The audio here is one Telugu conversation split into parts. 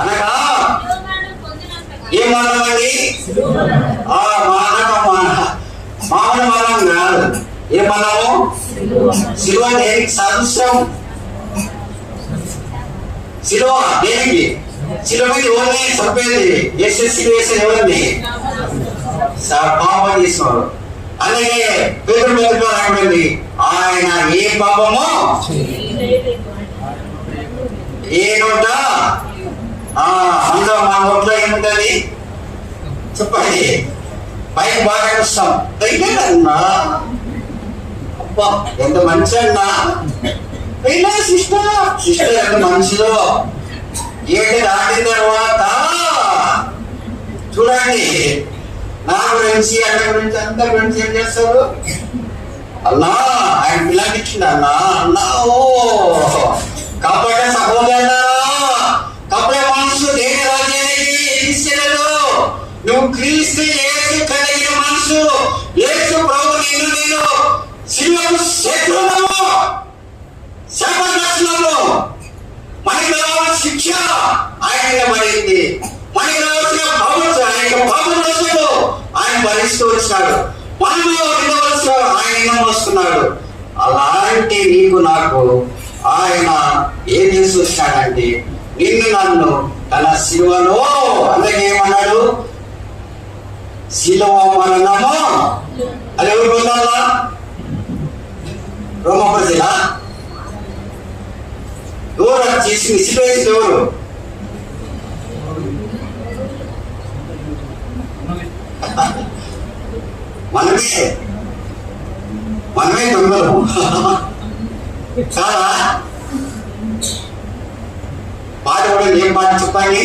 అనగా ఏ మానవ అండి ఆ మానవ మానవ మామూలు మానవం కాదు. ఏ మరణము శిలువ దేనికి సాదృశ్యం శిలువ దేనికి? శిలువ మీద ఎవరిని చంపేది? ఎస్ఎస్సి వేసే ఎవరిని? పాపం చేసినారు అలాగే పేరు మీద రాయబడింది ఆయన ఏ పాపము? ఏ నోట అందులో మా నోట్లో చెప్పండి. పైకి బాగా వస్తాం అన్నా అబ్బా ఎంత మంచి అన్నా అయినా సిస్టర్. సిస్టర్ ఎంత మంచిదో. ఏడు దాటిన తర్వాత చూడండి. నా గురించి అన్న గురించి అందరి గురించి ఏం చేస్తారు? అన్నా ఆయన పిల్లకి ఇచ్చింది అన్నా. అన్నా ఓ. నువ్వు క్రీస్తు ఏసు కలిగిన మనసు ఏసు ప్రభు నేను నేను శిలువకు శత్రువు శాపగ్రస్తులను మనకి రావాల్సిన శిక్ష ఆయన మరింది పడింది. మనకి రావాల్సిన బాబు ఆయన బాబు ఆయన భరిస్తూ వచ్చాడు మనలో ఉండవలసిన ఆయన వస్తున్నాడు. అలాంటి నీకు నాకు ఆయన ఏం చేసి వచ్చాడంటే నిన్ను నన్ను తన శిలువలో అందుకేమన్నాడు ఏమన్నాడు? శిలువ మరణము అది ఎవరు పొందాలా రోమ ప్రజల? ఎవరు చేసి చేసింది? ఎవరు? మనమే. మనమే దొంగలము చాలా పాట కూడా ఏం పాట చెప్పండి?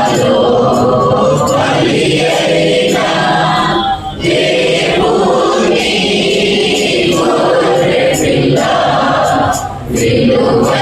Lord.